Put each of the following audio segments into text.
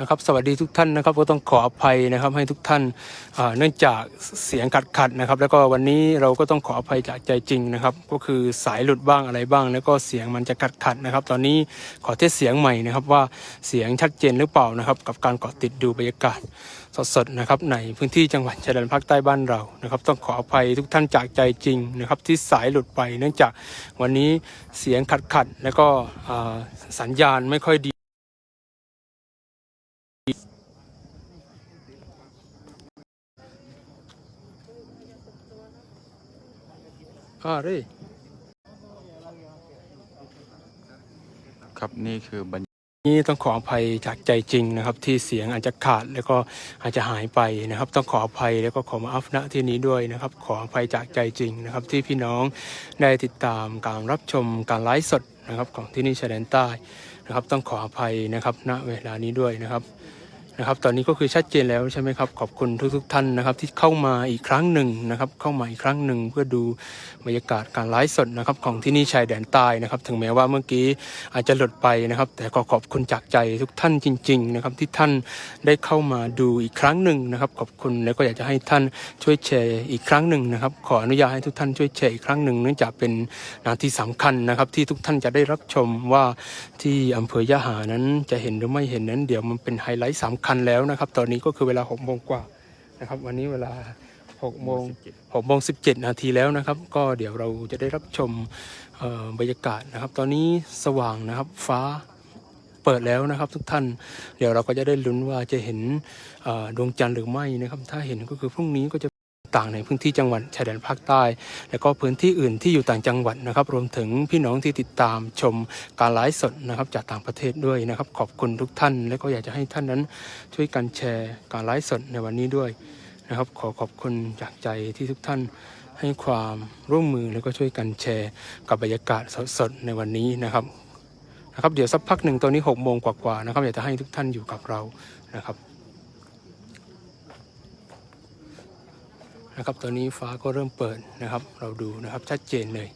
นะครับสวัสดีทุกท่านนะครับก็ต้องขออภัยนะครับให้ทุกท่านเนื่องจากเสียงขัดขัดนะครับ แล้วก็วันนี้เราก็ต้องขออภัยจากใจจริงนะครับ ก็คือสายหลุดบ้างอะไรบ้าง แล้วก็เสียงมันจะขัดขัดนะครับ ตอนนี้ขอเทสเสียงใหม่นะครับว่าเสียงชัดเจนหรือเปล่านะครับกับการเกาะติดดูบรรยากาศสดๆนะครับในพื้นที่จังหวัดชายแดนภาคใต้บ้านเรานะครับ ต้องขออภัยทุกท่านจากใจจริงนะครับ ที่สายหลุดไป เนื่องจากวันนี้เสียงขัดขัดแล้วก็สัญญาณไม่ค่อยดีาเร่ครับนี่คือบรรนี่ต้องขออภัยจากใจจริงนะครับที่เสียงอาจจะขาดแล้วก็อาจจะหายไปนะครับ ต้องขออภัยแล้วก็ขอมาอัฟณที่นี้ด้วยนะครับ ขออภัยจากใจจริงนะครับ ที่พี่น้องได้ติดตามการรับชมการไลฟ์สดนะครับของที่นี่ชายแดนใต้นะครับ ต้องขออภัยนะครับณเวลานี้ด้วยนะครับ นะครับตอนนี้ก็คือชัดเจนแล้วใช่ไหมครับขอบคุณทุกๆทท่านนะครับที่เข้ามาอีกครั้งหนึ่งนะครับเข้ามาอีกครั้งหนึ่งเพื่อดูบรรยากาศการไลฟ์สดนะครับของที่นี่ชายแดนใต้นะครับถึงแม้ว่าเมื่อกี้อาจจะหลุดไปนะครับ แต่ก็ขอบคุณจากใจทุกท่านจริงๆนะครับที่ท่านได้เข้ามาดูอีกครั้งหนึ่งนะครับขอบคุณแล้วก็อยากจะให้ท่านช่วยแชร์อีกครั้งหนึ่งนะครับขออนุญาตให้ทุกท่านช่วยแชร์อีกครั้งหนึ่งเนื่องจากเป็นนาทีสำคัญนะครับที่ทุกท่านจะได้รับชมว่าที่อำเภอยะหานั้นจะเห็นหรือไม่เห็นนั้นเดี๋ยวมันเป็นไฮไลท์สำคัญแล้วนะครับ ตอนนี้ก็คือเวลา6โมงกว่านะครับ วันนี้เวลา6โมงหกโมงสิบเจ็ดนาทีแล้วนะครับ ก็เดี๋ยวเราจะได้รับชมเอ่อบรรยากาศนะครับ ตอนนี้สว่างนะครับฟ้าเปิดแล้วนะครับ ทุกท่านเดี๋ยวเราก็จะได้ลุ้นว่าจะเห็นเอ่อดวงจันทร์หรือไม่นะครับ ถ้าเห็นก็คือพรุ่งนี้ก็จะ ต่างในพื้นที่จังหวัดชายแดนภาคใต้ แล้วก็พื้นที่อื่นที่อยู่ต่างจังหวัดนะครับ รวมถึงพี่น้องที่ติดตามชมการไลฟ์สดนะครับจากต่างประเทศด้วยนะครับ ขอบคุณทุกท่าน และก็อยากจะให้ท่านนั้นช่วยกันแชร์การไลฟ์สดในวันนี้ด้วยนะครับขอขอบคุณจากใจที่ทุกท่านให้ความร่วมมือแล้วก็ช่วยกันแชร์กับบรรยากาศสดๆในวันนี้นะครับนะครับ เดี๋ยวสักพักหนึ่งตอนนี้6โมงกว่าๆนะครับอยากจะให้ทุกท่านอยู่กับเรานะครับ นะครับ ตอนนี้ฟ้าก็เริ่มเปิดนะครับ เราดูนะครับชัดเจนเลย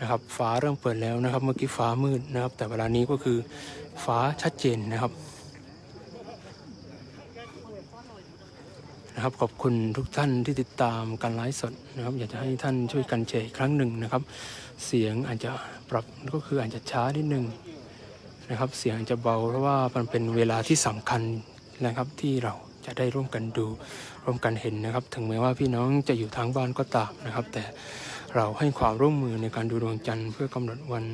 นะครับ ฟ้าเริ่มเปิดแล้วนะครับ เมื่อกี้ฟ้ามืดนะครับ แต่เวลานี้ก็คือฟ้าชัดเจนนะครับนะครับขอบคุณทุกท่านที่ติดตามการไลฟ์สดนะครับ อยากจะให้ท่านช่วยกันแชร์อีกครั้งหนึ่งนะครับ เสียงอาจจะปรับก็คืออาจจะช้านิดนึงนะครับ เสียงอาจจะเบาเพราะว่ามันเป็นเวลาที่สำคัญนะครับที่เรา จะได้ร่วมกันดูร่วมกันเห็นนะครับ ถึงแม้ว่าพี่น้องจะอยู่ทางบ้านก็ตามนะครับ แต่เราให้ความร่วมมือในการดูดวงจันทร์ เพื่อกำหนดวัน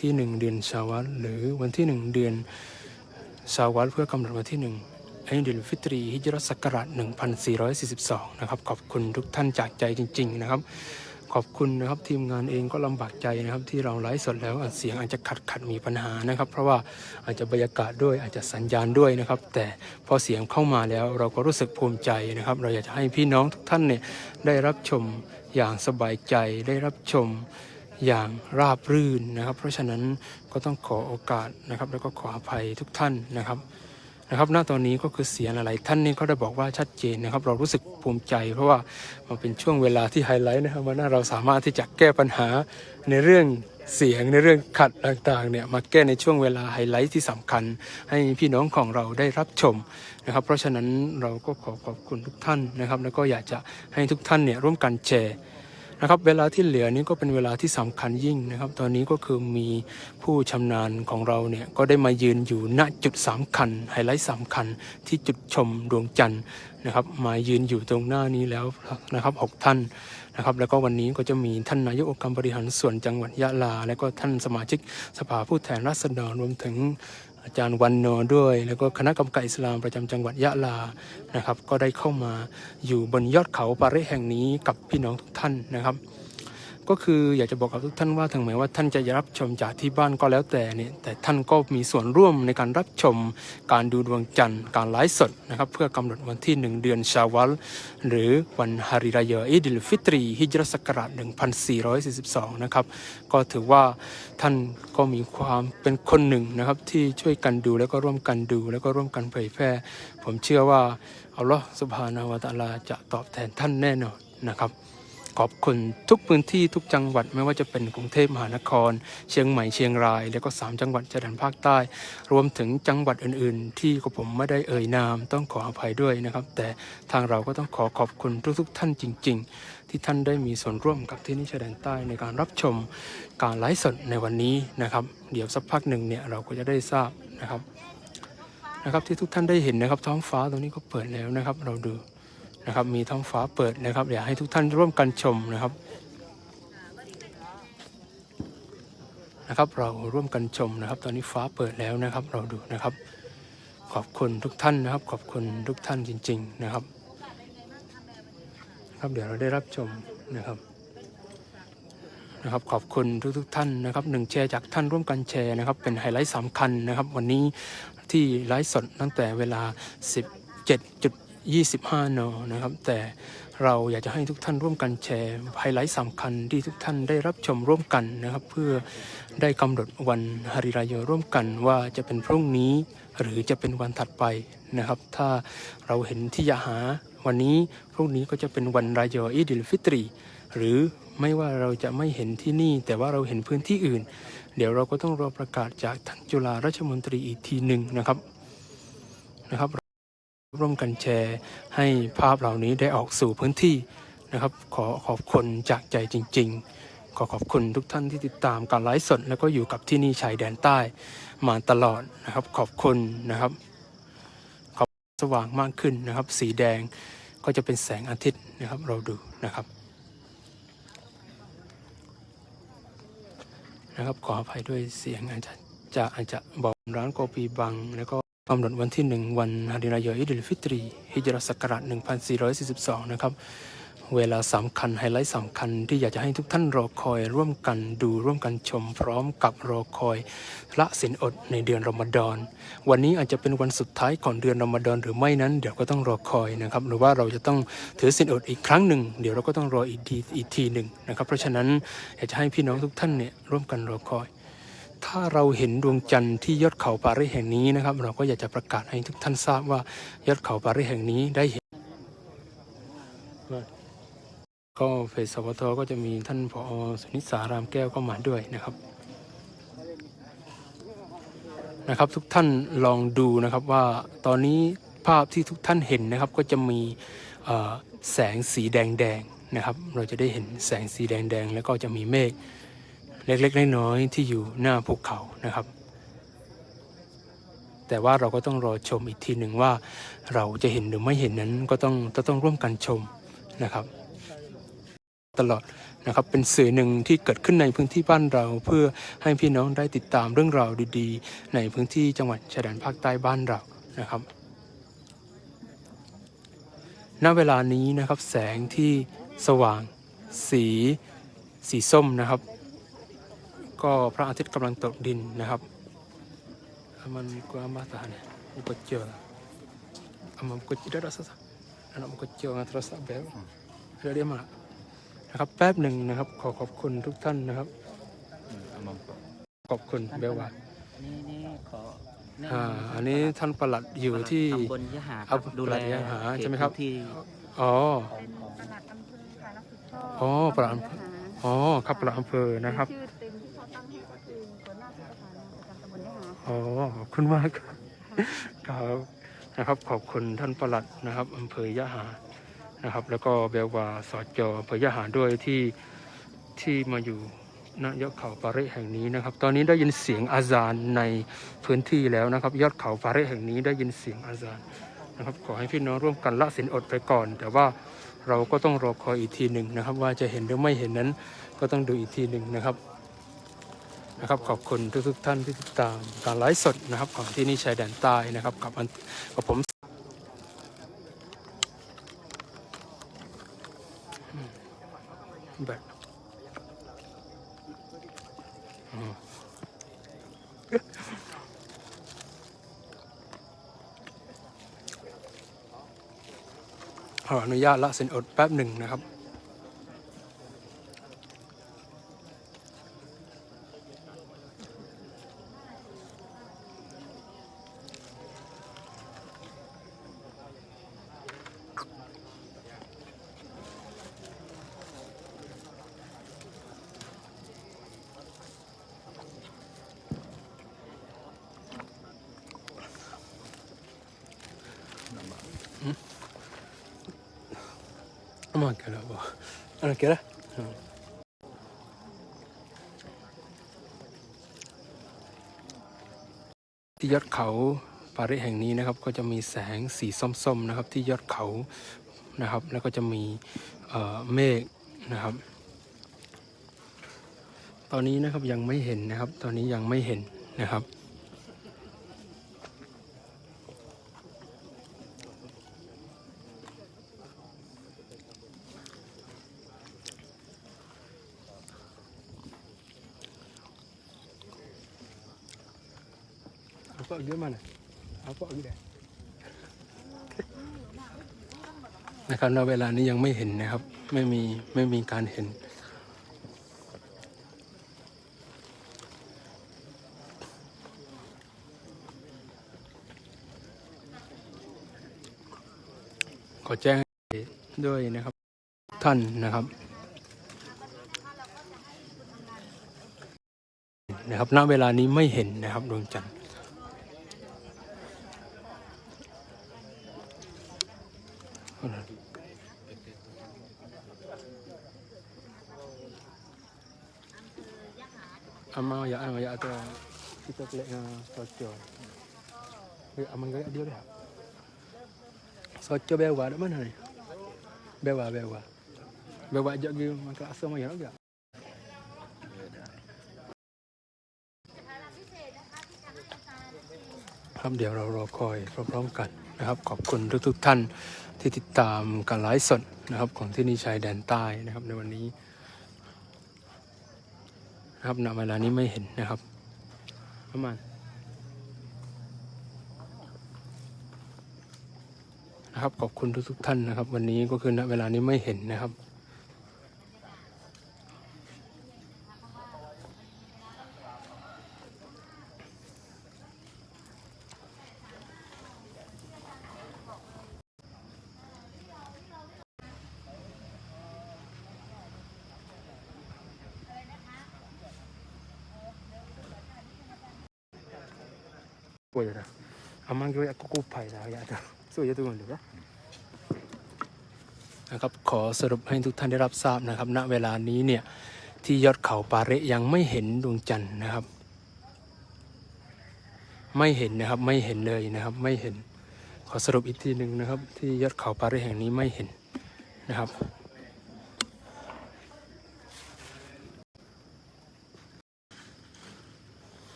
ที่หนึ่งเดือนชาวัตหรือวันที่หนึ่งเดือนชาวัตเพื่อกำหนดวันที่หนึ่งอิดลฟิตรีฮิจรัสศักราช1442 นะครับ ขอบคุณทุกท่านจากใจจริง ๆ นะครับ ขอบคุณนะครับทีมงานเองก็ลำบากใจนะครับ ที่เราไลฟ์สดแล้วเสียงอาจจะขัดขัดมีปัญหานะครับ เพราะว่าอาจจะบรรยากาศด้วยอาจจะสัญญาณด้วยนะครับ แต่พอเสียงเข้ามาแล้วเราก็รู้สึกภูมิใจนะครับ เราอยากจะให้พี่น้องทุกท่านเนี่ยได้รับชมอย่างสบายใจได้รับชมอย่างราบรื่นนะครับ เพราะฉะนั้นก็ต้องขอโอกาสนะครับ แล้วก็ขออภัยทุกท่านนะครับ นะครับณตอนนี้ก็คือเสียงอะไรท่านนี้ก็ได้บอกว่าชัดเจนนะครับ เรารู้สึกภูมิใจ เพราะว่ามันเป็นช่วงเวลาที่ไฮไลท์นะครับว่าเราสามารถที่จะแก้ปัญหาในเรื่องเสียงในเรื่องขัดต่างๆเนี่ยมาแก้ในช่วงเวลาไฮไลท์ที่สำคัญ ให้พี่น้องของเราได้รับชมนะครับ เพราะฉะนั้นเราก็ขอขอบคุณทุกท่านนะครับ แล้วก็อยากจะให้ทุกท่านเนี่ยร่วมกันแชร์ นะครับเวลาที่เหลือนี้ก็เป็นเวลาที่สำคัญยิ่งนะครับ ตอนนี้ก็คือมีผู้ชำนาญของเราเนี่ยก็ได้มายืนอยู่ณจุดสำคัญไฮไลท์สำคัญที่จุดชมดวงจันทร์นะครับ มายืนอยู่ตรงหน้านี้แล้วนะครับหกท่านนะครับ แล้วก็วันนี้ก็จะมีท่านนายกองค์การบริหารส่วนจังหวัดยะลา และก็ท่านสมาชิกสภาผู้แทนราษฎรรวมถึง อาจารย์วันโนด้วย แล้วก็คณะกรรมการอิสลามประจำจังหวัดยะลานะครับ ก็ได้เข้ามาอยู่บนยอดเขาปาริแห่งนี้กับพี่น้องทุกท่านนะครับ ก็คืออยากจะบอกกับทุกท่านว่าถึงแม้ว่าท่านจะรับชมจากที่บ้านก็แล้วแต่เนี่ยแต่ท่านก็มีส่วนร่วมในการรับชมการดูดวงจันทร์การไลฟ์สดนะครับเพื่อกำหนดวันที่ 1 เดือนชาวาลหรือวันฮาริรายออิดิลฟิตรีฮิจรัสศักราช1442 นะครับ ก็ถือว่าท่านก็มีความเป็นคนหนึ่งนะครับที่ช่วยกันดูแล้วก็ร่วมกันดูแล้วก็ร่วมกันเผยแพร่ ผมเชื่อว่าอัลลอฮฺสุบฮานาวะตะลาจะตอบแทนท่านแน่นอนนะครับ ขอบคุณทุกพื้นที่ทุกจังหวัดไม่ว่าจะเป็นกรุงเทพมหานคร เชียงใหม่เชียงราย แล้วก็ 3 จังหวัดชายแดนภาคใต้ รวมถึงจังหวัดอื่น ๆ ที่กับผมไม่ได้เอ่ยนาม ต้องขออภัยด้วยนะครับ แต่ทางเราก็ต้องขอขอบคุณทุก ๆ ท่านจริง ๆ ที่ท่านได้มีส่วนร่วมกับที่นี่ชายแดนใต้ในการรับชมการไลฟ์สดในวันนี้นะครับ เดี๋ยวสักพักหนึ่งเนี่ยเราก็จะได้ทราบนะครับนะครับที่ทุกท่านได้เห็นนะครับท้องฟ้าตรงนี้ก็เปิดแล้วนะครับ เราดู นะครับ มีท้องฟ้าเปิดนะครับอยากให้ทุกท่านร่วมกันชมนะครับนะครับเราร่วมกันชมนะครับ ตอนนี้ฟ้าเปิดแล้วนะครับ เราดูนะครับ ขอบคุณทุกท่านนะครับ ขอบคุณทุกท่านจริง ๆนะครับ ครับเดี๋ยวเราได้รับชมนะครับนะครับ ขอบคุณทุกๆท่านนะครับหนึ่งแชร์จากท่านร่วมกันแชร์นะครับ เป็นไฮไลท์สำคัญนะครับ วันนี้ที่ไลฟ์สดตั้งแต่เวลา 25 นนะครับ แต่เราอยากจะให้ทุกท่านร่วมกันแชร์ไฮไลท์สำคัญที่ทุกท่านได้รับชมร่วมกันนะครับ เพื่อได้กำหนดวันฮาริรายร่วมกันว่าจะเป็นพรุ่งนี้หรือจะเป็นวันถัดไปนะครับ ถ้าเราเห็นที่ยะหาวันนี้พรุ่งนี้ก็จะเป็นวันรายโยอีดิลฟิตรี หรือไม่ว่าเราจะไม่เห็นที่นี่ แต่ว่าเราเห็นพื้นที่อื่น เดี๋ยวเราก็ต้องรอประกาศจากท่านจุฬาราชมนตรีอีกทีหนึ่งนะครับนะครับ ร่วมกันแชร์ให้ภาพเหล่านี้ได้ออกสู่พื้นที่นะครับ ขอขอบคุณจากใจจริง ๆ ขอขอบคุณทุกท่านที่ติดตามการไลฟ์สดแล้วก็อยู่กับที่นี่ชายแดนใต้มาตลอดนะครับ ขอบคุณนะครับ ขอบสว่างมากขึ้นนะครับ สีแดงก็จะเป็นแสงอาทิตย์นะครับ เราดูนะครับนะครับขออภัยด้วยเสียงอาจจะจะอาจจะบอกร้านโกปีบังแล้วก็ กำหนดวันที่หนึ่งวันฮาริรายอิดลฟิตรีฮิจรัสศักราช1442 นะครับ เวลาสำคัญไฮไลท์สำคัญที่อยากจะให้ทุกท่านรอคอย ร่วมกันดูร่วมกันชม พร้อมกับรอคอยละสินอดในเดือนรอมฎอน วันนี้อาจจะเป็นวันสุดท้ายก่อนเดือนรอมฎอนหรือไม่นั้นเดี๋ยวก็ต้องรอคอยนะครับ หรือว่าเราจะต้องถือสินอดอีกครั้งหนึ่งเดี๋ยวเราก็ต้องรออีกทีอีกทีหนึ่งนะครับ เพราะฉะนั้นอยากจะให้พี่น้องทุกท่านเนี่ยร่วมกันรอคอย ถ้าเราเห็นดวงจันทร์ที่ยอดเขาปารีแห่งนี้นะครับ เราก็อยากจะประกาศให้ทุกท่านทราบว่ายอดเขาปารีแห่งนี้ได้เห็นก็เฟสสวทก็จะมีท่านผอสุนิสารามแก้วก็มาด้วยนะครับนะครับ ทุกท่านลองดูนะครับว่าตอนนี้ภาพที่ทุกท่านเห็นนะครับ ก็จะมีแสงสีแดงแดงๆนะครับ เราจะได้เห็นแสงสีแดงแดงๆแล้วก็จะมีเมฆ เล็กๆน้อยๆที่อยู่หน้าภูเขานะครับ แต่ว่าเราก็ต้องรอชมอีกทีหนึ่งว่าเราจะเห็นหรือไม่เห็นนั้นก็ต้องต้องร่วมกันชมนะครับ ตลอดนะครับเป็นสื่อหนึ่งที่เกิดขึ้นในพื้นที่บ้านเราเพื่อให้พี่น้องได้ติดตามเรื่องราวดีๆ ในพื้นที่จังหวัดชายแดนภาคใต้บ้านเรานะครับณเวลานี้นะครับแสงที่สว่างสีสีส้มนะครับ ก็พระอาทิตย์กำลังตกดินนะครับอามันกว่ามาตาเนี่ยมันก็เจออามันก็จะได้รสชาติอันนั้นมันก็เจองันทรสแบบเรียกมานะครับแป๊บหนึ่งนะครับ ขอขอบคุณทุกท่านนะครับขอบคุณเบลวานี่นี่ขอแนะอ่านำอันนี้ท่านประหลัดอยู่ที่ตำบลยะหาคเอารับดูแลประหลัดยะหาใช่ไหมครับเขตพื้นที่อ๋อปลัดอำเภอค่ะรับผิดชอบอ๋อปลัดอำเภออ๋อครับประหลัดอำเภอนะครับ อ๋อขอบคุณมากครับครับนะครับขอบคุณท่านประหลัดนะครับอำเภอยะหานะครับ แล้วก็เบลวาสอดจอำเภอยะหาด้วยที่ที่มาอยู่ณยอดเขาปาเรแห่งนี้นะครับ ตอนนี้ได้ยินเสียงอาซานในพื้นที่แล้วนะครับ ยอดเขาปาเรแห่งนี้ได้ยินเสียงอาซานนะครับ ขอให้พี่น้องร่วมกันละสินอดไปก่อน แต่ว่าเราก็ต้องรอคอยอีกทีหนึ่งนะครับ ว่าจะเห็นหรือไม่เห็นนั้นก็ต้องดูอีกทีหนึ่งนะครับ นะครับขอบคุณทุกๆท่านที่ติดตามการไลฟ์สดนะครับ ของที่นี่ชายแดนใต้นะครับกับกับผมแบบขออนุญาตละเซ็นอดแป๊บหนึ่งนะครับ มาเกล้าบ่อะไรเกล้าที่ยอดเขาปาริแห่งนี้นะครับ ก็จะมีแสงสีส้มๆนะครับ ที่ยอดเขานะครับ แล้วก็จะมีเมฆนะครับ ตอนนี้นะครับยังไม่เห็นนะครับ ตอนนี้ยังไม่เห็นนะครับ Apa dia mana? Apa lagi dah? นะครับณเวลานี้ยังไม่เห็นนะครับ ไม่มีไม่มีการเห็น ขอแจ้งด้วยนะครับท่านนะครับนะครับณเวลานี้ไม่เห็นนะครับดวงจันทร์ Ama ya ama ya atau kita kelek dengan soco. Ya aman gaya dia dah. Soco bewa dak mana ni? Bewa bewa. Bewa ajak gi makan asam ya enggak? ครับเดี๋ยวเรารอคอยพร้อมๆกัน นะครับขอบคุณทุกทุกท่านที่ติดตามการไลฟ์สดนะครับของที่นี่ชายแดนใต้นะครับในวันนี้นะครับณเวลานี้ไม่เห็นนะครับประมาณนะครับขอบคุณทุกทุกท่านนะครับ วันนี้ก็คือณเวลานี้ไม่เห็นนะครับ ป่วยนะอามันก็อยากกู้ภัยนะอยากสู้ยาตัวเดียวนะครับขอสรุปให้ทุกท่านได้รับทราบนะครับ ณเวลานี้เนี่ยที่ยอดเขาปาเระยังไม่เห็นดวงจันทร์นะครับ ไม่เห็นนะครับไม่เห็นเลยนะครับ ไม่เห็น ขอสรุปอีกทีหนึ่งนะครับ ที่ยอดเขาปาเระแห่งนี้ไม่เห็นนะครับ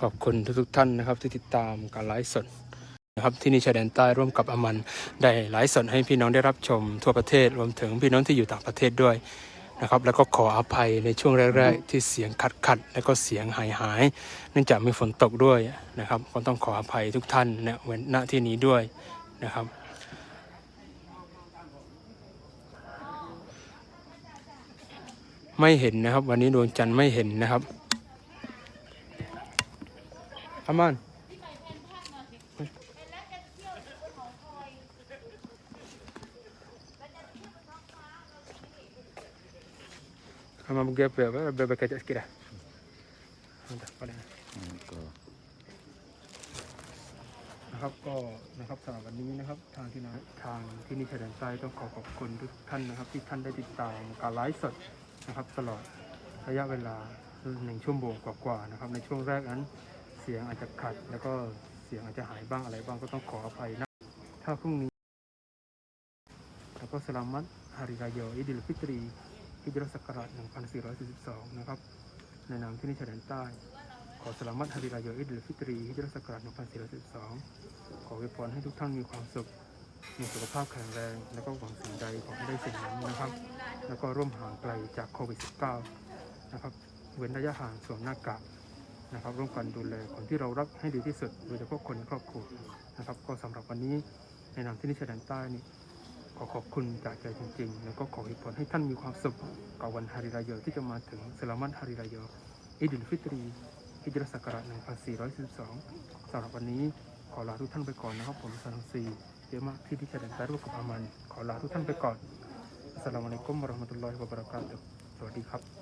ขอบคุณทุกๆท่านนะครับ ที่ติดตามการไลฟ์สดนะครับที่นี่ชายแดนใต้ร่วมกับอมันได้ไลฟ์สดให้พี่น้องได้รับชมทั่วประเทศรวมถึงพี่น้องที่อยู่ต่างประเทศด้วยนะครับแล้วก็ขออภัยในช่วงแรกๆ ที่เสียงขัดขัดแล้วก็เสียงหายหายเนื่องจากมีฝนตกด้วยนะครับก็ต้องขออภัยทุกท่านณเว้นณที่นี้ด้วยนะครับ ไม่เห็นนะครับ วันนี้ดวงจันทร์ไม่เห็นนะครับ อามันอามันเก็บแบบแบบแบบกระจายสกิดอะนั่นะนะครับก็นะครับสำหรับวันนี้นะครับทางที่นะทางที่นี่ชายแดนใต้ต้องขอขอบคุณทุกท่านนะครับ ที่ท่านได้ติดตามการไลฟ์สดนะครับ ตลอดระยะเวลาหนึ่งชั่วโมงกว่าๆนะครับ ในช่วงแรกนั้น สียงอาจจะขัด แล้วก็เสียงอาจจะหายบ้างอะไรบ้างก็ต้องขออภัยนะ ถ้าพรุ่งนี้ แล้วก็สลามัตฮาริรายอิดิลฟิตรีฮิจรัสศักราช1442 นะครับ ในนามที่นิชาแดนใต้ ขอสลามัตฮาริรายอิดิลฟิตรีฮิจรัสศักราช1442 ขออวยพรให้ทุกท่านมีความสุขมีสุขภาพแข็งแรง แล้วก็หวังสิ่งใดขอให้ได้สิ่งนั้นนะครับ แล้วก็ร่วมห่างไกลจากโควิด -19 นะครับ เว้นระยะห่างสวมหน้ากาก นะครับ ร่วมกันดูแลคนที่เรารักให้ดีที่สุดโดยเฉพาะคนในครอบครัวนะครับ ก็สำหรับวันนี้ในนามที่นิชแดนใต้นี่ขอขอบคุณจากใจจริง ๆ แล้วก็ขออวยพรให้ท่านมีความสุขกับวันฮาริรายอที่จะมาถึงสลามันฮาริรายออิดิลฟิตรีฮิจรัสศักราช1442สำหรับวันนี้ขอลาทุกท่านไปก่อนนะครับ ผมซานุซีเยอะมากที่นิชแดนใต้ร่วมกับอามัน ขอลาทุกท่านไปก่อนอัสสลามุอะลัยกุมวะราะห์มะตุลลอฮิวะบะเราะกาตุฮ์สวัสดีครับ